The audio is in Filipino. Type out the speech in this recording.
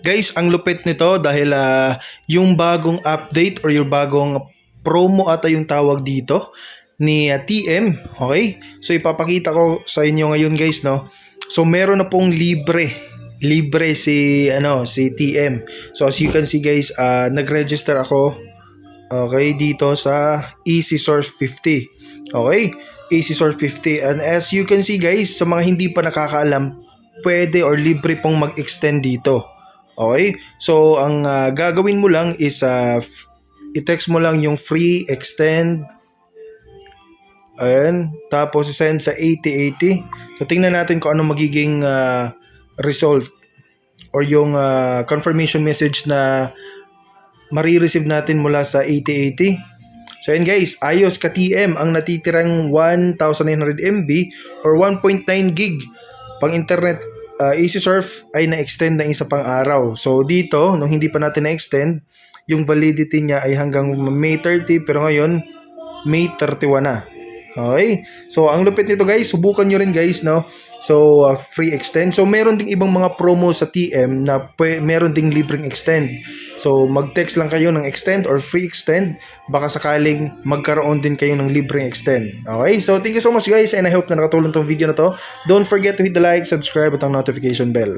Guys, ang lupit nito dahil ah, yung bagong update or yung bagong promo ata yung tawag dito ni ah, TM, okay? So ipapakita ko sa inyo ngayon guys, no? So meron na pong libre libre si ano si TM. So as you can see guys, ah, nag-register ako okay dito sa Easy Source 50. Okay? Easy Source 50 and as you can see guys, sa mga hindi pa nakakaalam, pwede or libre pong mag-extend dito. Okay? So ang ah, gagawin mo lang is f- i-text mo lang yung free extend Ayan. Tapos, send sa 8080. So, tingnan natin kung ano magiging ah, result or yung ah, confirmation message na marireceive natin mula sa 8080. So, ayan guys. ayos ka TM ang natitirang 1,900 MB or 1.9 gig pang internet uh, easy surf ay na-extend ng isa pang araw. So, dito, nung hindi pa natin na-extend, yung validity niya ay hanggang May 30 pero ngayon, May 31 na. Okay? So, ang lupit nito guys, subukan nyo rin guys, no? So, uh, free extend. So, meron ding ibang mga promo sa TM na pwe- meron ding libreng extend. So, mag-text lang kayo ng extend or free extend. Baka sakaling magkaroon din kayo ng libreng extend. Okay? So, thank you so much guys and I hope na nakatulong tong video na to. Don't forget to hit the like, subscribe at ang notification bell.